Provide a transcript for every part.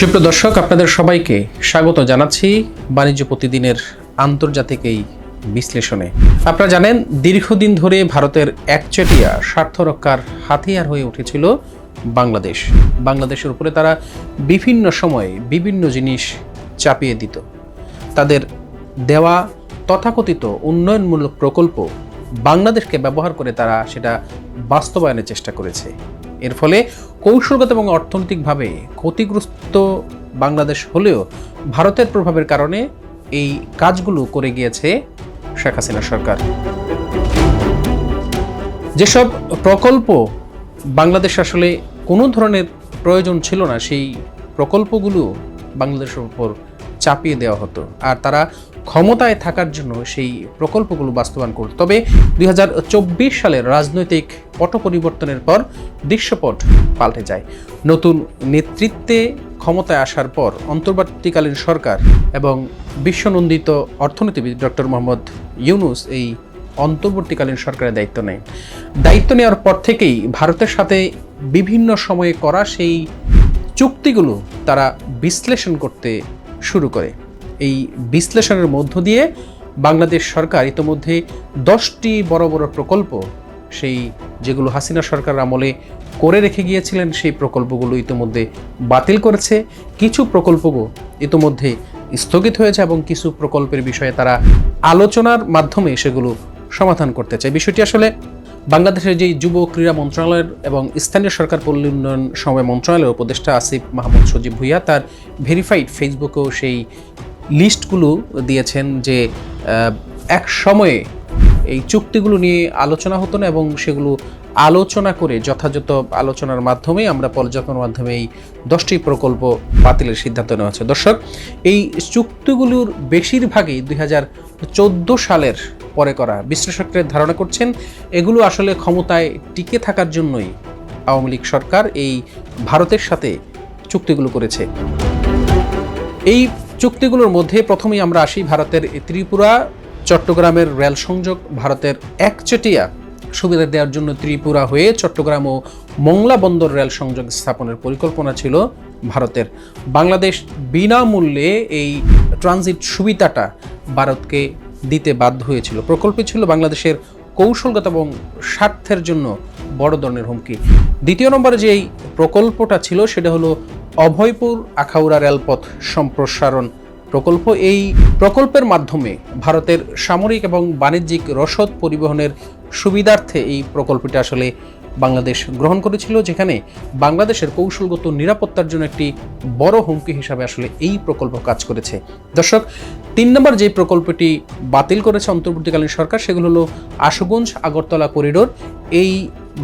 সুপ্রিয় দর্শক, আপনাদের সবাইকে স্বাগত জানাচ্ছি বাণিজ্য প্রতিদিনের আন্তর্জাতিক এই বিশ্লেষণে। আপনারা জানেন, দীর্ঘদিন ধরে ভারতের একচেটিয়া স্বার্থ রক্ষার হাতিয়ার হয়ে উঠেছিল বাংলাদেশ। বাংলাদেশের উপরে তারা বিভিন্ন সময়ে বিভিন্ন জিনিস চাপিয়ে দিত। তাদের দেওয়া তথাকথিত উন্নয়নমূলক প্রকল্প বাংলাদেশকে ব্যবহার করে তারা সেটা বাস্তবায়নের চেষ্টা করেছে। এর ফলে কৌশলগত এবং অর্থনৈতিকভাবে ক্ষতিগ্রস্ত বাংলাদেশ হলেও ভারতের প্রভাবের কারণে এই কাজগুলো করে গিয়েছে শেখ হাসিনা সরকার। যেসব প্রকল্প বাংলাদেশ আসলে কোনো ধরনের প্রয়োজন ছিল না, সেই প্রকল্পগুলো বাংলাদেশের উপর চাপিয়ে দেওয়া হতো। আর তারা ক্ষমতায় থাকার জন্য সেই প্রকল্পগুলো বাস্তবায়ন করত তবে দুই হাজার চব্বিশ সালের রাজনৈতিক পট পরিবর্তনের পর দৃশ্যপট পাল্টে যায়। নতুন নেতৃত্বে ক্ষমতায় আসার পর অন্তর্বর্তীকালীন সরকার এবং বিশ্বনন্দিত অর্থনীতিবিদ ডক্টর মোহাম্মদ ইউনুস এই অন্তর্বর্তীকালীন সরকারের দায়িত্ব নেয়। দায়িত্ব নেওয়ার পর থেকেই ভারতের সাথে বিভিন্ন সময়ে করা সেই চুক্তিগুলো তারা বিশ্লেষণ করতে শুরু করে। এই বিশ্লেষণের মধ্য দিয়ে বাংলাদেশ সরকার ইতোমধ্যে দশটি বড় বড় প্রকল্প সেই যেগুলো হাসিনা সরকার আমলে করে রেখে গিয়েছিলেন, সেই প্রকল্পগুলো ইতোমধ্যে বাতিল করেছে। কিছু প্রকল্পও ইতোমধ্যে স্থগিত হয়েছে এবং কিছু প্রকল্পের বিষয়ে তারা আলোচনার মাধ্যমে সেগুলো সমাধান করতে চায়। বিষয়টি আসলে বাংলাদেশের যে যুব ক্রীড়া মন্ত্রণালয়ের এবং স্থানীয় সরকার পল্লী উন্নয়ন সময় মন্ত্রণালয়ের উপদেষ্টা আসিফ মাহমুদ সজীব ভুইয়া, তার ভেরিফাইড ফেসবুকেও সেই লিস্টগুলো দিয়েছেন যে এক সময়ে এই চুক্তিগুলো নিয়ে আলোচনা হতো না এবং সেগুলো আলোচনা করে যথাযথ আলোচনার মাধ্যমে আমরা পর্যালোচনার মাধ্যমে এই দশটি প্রকল্প বাতিলের সিদ্ধান্ত নেওয়া হচ্ছে দর্শক, এই চুক্তিগুলোর বেশিরভাগই দুই হাজার চোদ্দ সালের পরে করা বিশ্লেষকরা ধারণা করছেন, এগুলো আসলে ক্ষমতায় টিকে থাকার জন্যই আওয়ামী লীগ সরকার এই ভারতের সাথে চুক্তিগুলো করেছে। এই চুক্তিগুলোর মধ্যে প্রথমেই আমরা আসি ভারতের ত্রিপুরা, চট্টগ্রামের রেল সংযোগ, ভারতের একচেটিয়া সুবিধা দেওয়ার জন্য ত্রিপুরা হয়ে চট্টগ্রাম ও মংলা বন্দর রেল সংযোগ স্থাপনের পরিকল্পনা ছিল ভারতের। বাংলাদেশ বিনামূল্যে এই ট্রানজিট সুবিধাটা ভারতকে দিতে বাধ্য হয়েছিল। প্রকল্পটি ছিল বাংলাদেশের কৌশলগত এবং স্বার্থের জন্য বড় ধরনের হুমকি। দ্বিতীয় নম্বরে যে এই প্রকল্পটা ছিল, সেটা হলো অভয়পুর আখাউড়া রেলপথ সম্প্রসারণ। প্রকল্প এই প্রকল্পের মাধ্যমে ভারতের সামরিক এবং বাণিজ্যিক রসদ পরিবহনের সুবিধার্থে এই প্রকল্পটি আসলে বাংলাদেশ গ্রহণ করেছিল, যেখানে বাংলাদেশের কৌশলগত নিরাপত্তার জন্য একটি বড় হুমকি হিসাবে আসলে এই প্রকল্প কাজ করেছে। দর্শক, তিন নম্বর যে প্রকল্পটি বাতিল করেছে অন্তর্বর্তীকালীন সরকার, সেগুলো হলো আশুগঞ্জ আগরতলা করিডোর। এই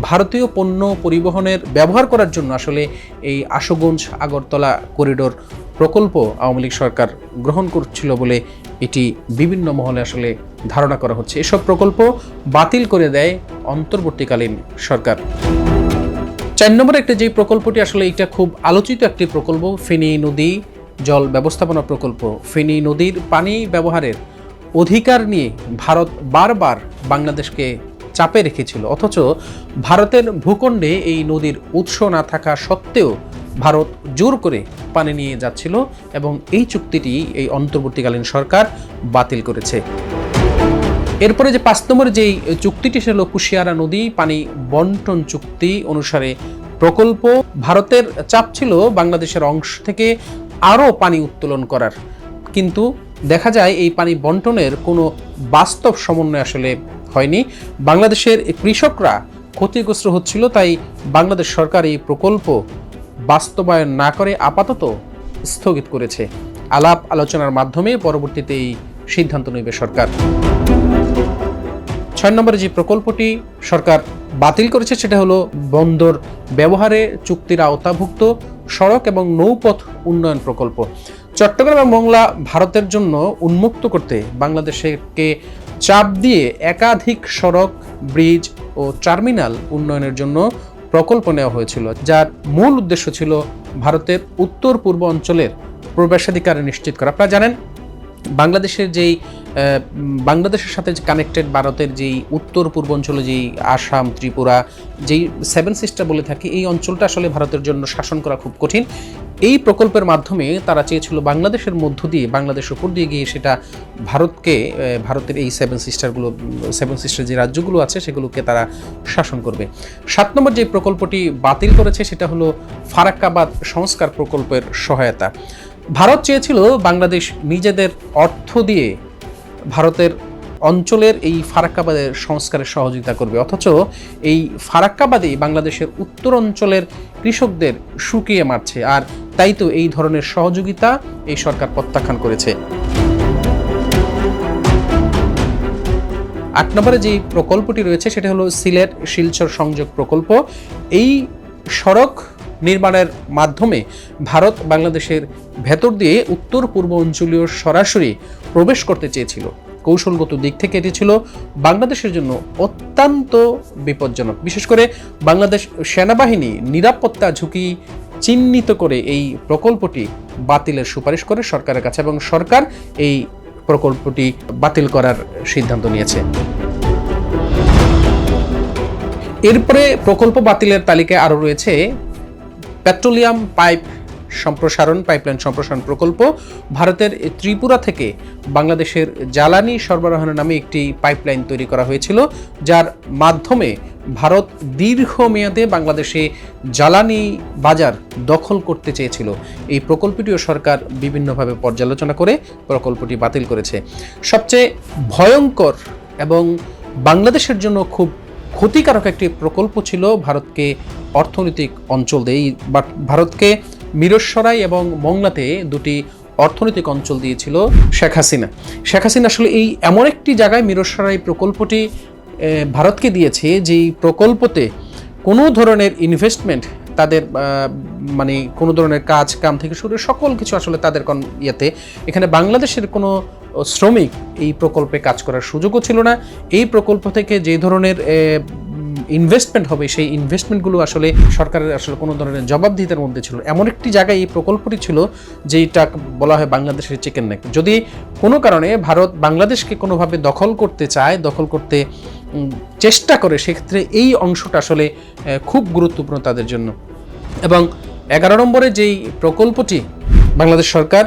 ভারতীয় পণ্য পরিবহনের ব্যবহার করার জন্য আসলে এই আশুগঞ্জ আগরতলা করিডোর প্রকল্প আওয়ামী লীগ সরকার গ্রহণ করছিল বলে এটি বিভিন্ন মহলে আসলে ধারণা করা হচ্ছে। এসব প্রকল্প বাতিল করে দেয় অন্তর্বর্তীকালীন সরকার। চার নম্বরে একটা যে প্রকল্পটি আসলে এটা খুব আলোচিত একটি প্রকল্প, ফেনী নদী জল ব্যবস্থাপনা প্রকল্প। ফেনী নদীর পানি ব্যবহারের অধিকার নিয়ে ভারত বারবার বাংলাদেশকে চাপে রেখেছিল। অথচ ভারতের ভূখণ্ডে এই নদীর উৎস না থাকা সত্ত্বেও ভারত জোর করে পানি নিয়ে যাচ্ছিল এবং এই চুক্তিটি এই অন্তর্বর্তীকালীন সরকার বাতিল করেছে। এরপরে যে পাঁচ নম্বরে যেই চুক্তিটি হলো কুশিয়ারা নদী পানি বন্টন চুক্তি অনুসারে প্রকল্প। ভারতের চাপ ছিল বাংলাদেশের অংশ থেকে আরও পানি উত্তোলন করার। কিন্তু দেখা যায় এই পানি বন্টনের কোনো বাস্তব সমন্বয় আসলে হয়নি। বাংলাদেশের কৃষকরা ক্ষতিগ্রস্ত হচ্ছিল, তাই বাংলাদেশ সরকার এই প্রকল্প বাস্তবায়ন না করে আপাতত স্থগিত করেছে। আলাপ আলোচনার মাধ্যমে পরবর্তীতে এই সিদ্ধান্ত নেবে সরকার। ছয় নম্বরে যে প্রকল্পটি সরকার বাতিল করেছে, সেটা হলো বন্দর ব্যবহারে চুক্তির আওতাভুক্ত সড়ক এবং নৌপথ উন্নয়ন প্রকল্প। চট্টগ্রাম এবং মংলা ভারতের জন্য উন্মুক্ত করতে বাংলাদেশকে চাপ দিয়ে একাধিক সড়ক, ব্রিজ ও টার্মিনাল উন্নয়নের জন্য প্রকল্প নেওয়া হয়েছিল, যার মূল উদ্দেশ্য ছিল ভারতের উত্তর পূর্ব অঞ্চলের প্রবেশাধিকার নিশ্চিত করা। আপনারা জানেন, বাংলাদেশের যেই বাংলাদেশের সাথে কানেক্টেড ভারতের যেই উত্তর পূর্বাঞ্চলে যেই আসাম, ত্রিপুরা, যেই সেভেন সিস্টার বলে থাকি, এই অঞ্চলটা আসলে ভারতের জন্য শাসন করা খুব কঠিন। এই প্রকল্পের মাধ্যমে তারা চেয়েছিল বাংলাদেশের মধ্য দিয়ে বাংলাদেশ উপর দিয়ে গিয়ে সেটা ভারতকে ভারতের এই সেভেন সিস্টারগুলো সেভেন সিস্টার যে রাজ্যগুলো আছে সেগুলোকে তারা শাসন করবে। সাত নম্বর যে প্রকল্পটি বাতিল করেছে সেটা হলো ফারাক্কাবাদ সংস্কার প্রকল্পের সহায়তা। ভারত চেয়েছিল বাংলাদেশ নিজেদের অর্থ দিয়ে ভারতের অঞ্চলের এই ফারাক্কাবাদের সংস্কারের সহযোগিতা করবে। অথচ এই ফারাক্কাবাদে বাংলাদেশের উত্তর অঞ্চলের কৃষকদের শুকিয়ে মারছে। আর তাই তো এই ধরনের সহযোগিতা এই সরকার প্রত্যাখ্যান করেছে। আট নম্বরে যে প্রকল্পটি রয়েছে, সেটা হলো সিলেট শিলচর সংযোগ প্রকল্প। এই সড়ক নির্মাণের মাধ্যমে ভারত বাংলাদেশের ভেতর দিয়ে উত্তর পূর্ব অঞ্চলীয় সরাসরি প্রবেশ করতে চেয়েছিল। কৌশলগত দিক থেকে এটি ছিল বাংলাদেশের জন্য অত্যন্ত বিপজ্জনক। বিশেষ করে বাংলাদেশ সেনাবাহিনী নিরাপত্তা ঝুঁকি চিহ্নিত করে এই প্রকল্পটি বাতিলের সুপারিশ করে সরকারের কাছে এবং সরকার এই প্রকল্পটি বাতিল করার সিদ্ধান্ত নিয়েছে। এরপরে প্রকল্প বাতিলের তালিকায় আরও রয়েছে পেট্রোলিয়াম পাইপ সম্প্রসারণ, পাইপলাইন সম্প্রসারণ প্রকল্প ভারতের ত্রিপুরা থেকে বাংলাদেশের জ্বালানি সরবরাহের নামে একটি পাইপলাইন তৈরি করা হয়েছিল, যার মাধ্যমে ভারত দীর্ঘমেয়াদে বাংলাদেশে জ্বালানি বাজার দখল করতে চেয়েছিল। এই প্রকল্পটিও সরকার বিভিন্নভাবে পর্যালোচনা করে প্রকল্পটি বাতিল করেছে। সবচেয়ে ভয়ঙ্কর এবং বাংলাদেশের জন্য খুব ক্ষতিকারক একটি প্রকল্প ছিল ভারতকে অর্থনৈতিক অঞ্চল দিয়ে ভারতকে মিরসরাই এবং মংলাতে দুটি অর্থনৈতিক অঞ্চল দিয়েছিল শেখ হাসিনা। শেখ হাসিনা আসলে এই এমন একটি জায়গায় মিরসরাই প্রকল্পটি ভারতকে দিয়েছে যেই প্রকল্পতে কোনো ধরনের ইনভেস্টমেন্ট তাদের মানে কোনো ধরনের কাজ কাম থেকে শুরু সকল কিছু আসলে তাদের ইয়েতে। এখানে বাংলাদেশের কোনো শ্রমিক এই প্রকল্পে কাজ করার সুযোগও ছিল না। এই প্রকল্প থেকে যে ধরনের ইনভেস্টমেন্ট হবে, সেই ইনভেস্টমেন্টগুলো আসলে সরকারের আসলে কোনো ধরনের জবাবদিহিতার মধ্যে ছিল এমন একটি জায়গায় এই প্রকল্পটি ছিল যেটা বলা হয় বাংলাদেশের চিকেন নেক। যদি কোনো কারণে ভারত বাংলাদেশকে কোনোভাবে দখল করতে চায়, দখল করতে চেষ্টা করে, সেক্ষেত্রে এই অংশটা আসলে খুব গুরুত্বপূর্ণ তাদের জন্য। এবং এগারো নম্বরে যেই প্রকল্পটি বাংলাদেশ সরকার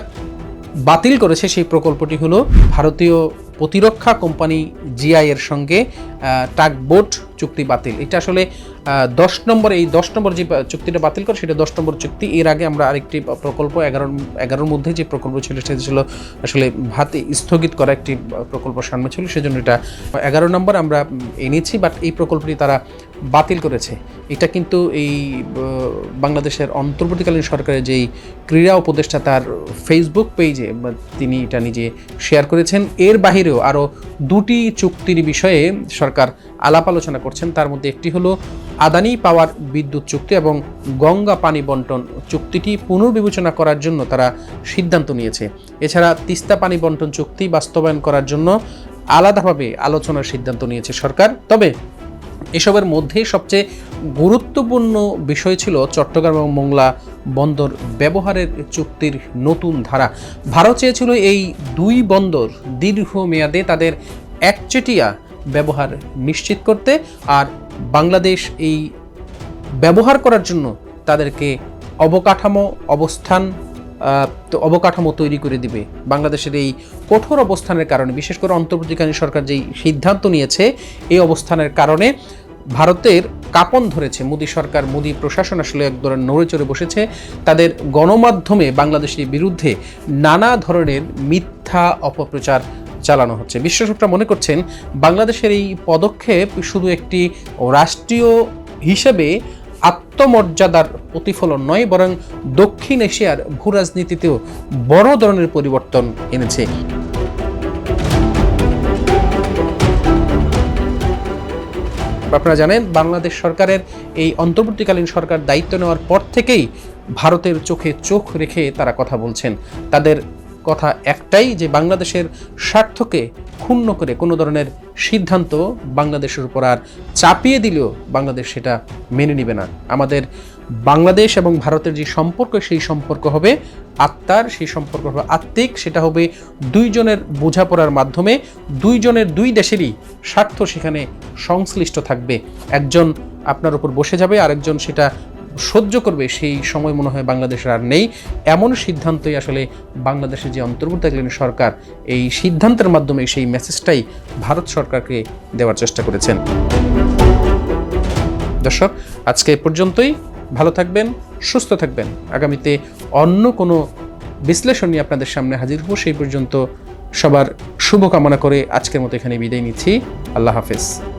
বাতিল করেছে সেই প্রকল্পটি হলো ভারতীয় প্রতিরক্ষা কোম্পানি জিআই এর সঙ্গে টাকবোট চুক্তি বাতিল। এটা আসলে দশ নম্বর, এই দশ নম্বর যে চুক্তিটা বাতিল করে সেটা দশ নম্বর চুক্তি। এর আগে আমরা আরেকটি প্রকল্প, এগারো, এগারোর মধ্যে যে প্রকল্প ছিল সেটা ছিল আসলে ভাতে স্থগিত করা একটি প্রকল্প সামনে ছিল, সেজন্য এটা এগারো নম্বর আমরা এনেছি বাট এই প্রকল্পটি তারা বাতিল করেছে। এটা কিন্তু এই বাংলাদেশের অন্তর্বর্তীকালীন সরকারের যেই ক্রীড়া উপদেষ্টা তার ফেসবুক পেজে তিনি এটা নিজে শেয়ার করেছেন। এর বাহিরেও আরও দুটি চুক্তির বিষয়ে সরকার আলাপ আলোচনা করছেন। তার মধ্যে একটি হলো আদানি পাওয়ার বিদ্যুৎ চুক্তি এবং গঙ্গা পানি বন্টন চুক্তিটি পুনর্বিবেচনা করার জন্য তারা সিদ্ধান্ত নিয়েছে। এছাড়া তিস্তা পানি বন্টন চুক্তি বাস্তবায়ন করার জন্য আলাদাভাবে আলোচনার সিদ্ধান্ত নিয়েছে সরকার। তবে এসবের মধ্যে সবচেয়ে গুরুত্বপূর্ণ বিষয় ছিল চট্টগ্রাম এবং মোংলা বন্দর ব্যবহারের চুক্তির নতুন ধারা। ভারত চেয়েছিল এই দুই বন্দর দীর্ঘমেয়াদে তাদের একচেটিয়া ব্যবহার নিশ্চিত করতে আর বাংলাদেশ এই ব্যবহার করার জন্য তাদেরকে অবকাঠামো, অবস্থান অবকাঠামো তৈরি করে দিবে। বাংলাদেশের এই কঠোর অবস্থানের কারণে, বিশেষ করে অন্তর্বর্তীকালীন সরকার যেই সিদ্ধান্ত নিয়েছে, এই অবস্থানের কারণে ভারতের কাপন ধরেছে। মোদী সরকার, মোদী প্রশাসন আসলে এক ধরনের নড়ে চড়ে বসেছে। তাদের গণমাধ্যমে বাংলাদেশের বিরুদ্ধে নানা ধরনের মিথ্যা অপপ্রচার চালানো হচ্ছে। বিশেষজ্ঞরা মনে করছেন, বাংলাদেশের এই পদক্ষেপ শুধু একটি রাষ্ট্রীয় হিসেবে আত্মমর্যাদার প্রতিফলন নয়, বরং দক্ষিণ এশিয়ার ভূ রাজনীতিতেও বড় ধরনের পরিবর্তন এনেছে। আপনারা জানেন, বাংলাদেশ সরকারের এই অন্তর্বর্তীকালীন সরকার দায়িত্ব নেওয়ার পর থেকেই ভারতের চোখে চোখ রেখে তারা কথা বলছেন। তাদের কথা একটাই যে, বাংলাদেশের স্বার্থকে ক্ষুণ্ণ করে কোনো ধরনের সিদ্ধান্ত বাংলাদেশের উপর আর চাপিয়ে দিলেও বাংলাদেশ সেটা মেনে নেবে না। আমাদের বাংলাদেশ এবং ভারতের যে সম্পর্ক, সেই সম্পর্ক হবে আত্মার, সেই সম্পর্ক হবে আত্মিক, সেটা হবে দুইজনের বোঝাপড়ার মাধ্যমে। দুইজনের দুই দেশেরই স্বার্থ সেখানে সংশ্লিষ্ট থাকবে। একজন আপনার উপর বসে যাবে, আরেকজন সেটা সহ্য করবে, সেই সময় মনে হয় বাংলাদেশের আর নেই। এমন সিদ্ধান্তই আসলে বাংলাদেশের যে অন্তর্বর্তীকালীন সরকার, এই সিদ্ধান্তের মাধ্যমে সেই মেসেজটাই ভারত সরকারকে দেওয়ার চেষ্টা করেছেন। দর্শক, আজকে এ পর্যন্তই। ভালো থাকবেন, সুস্থ থাকবেন। আগামীতে অন্য কোনো বিশ্লেষণ নিয়ে আপনাদের সামনে হাজির হব, সেই পর্যন্ত সবার শুভকামনা করে আজকের মতো এখানে বিদায় নিচ্ছি। আল্লাহ হাফেজ।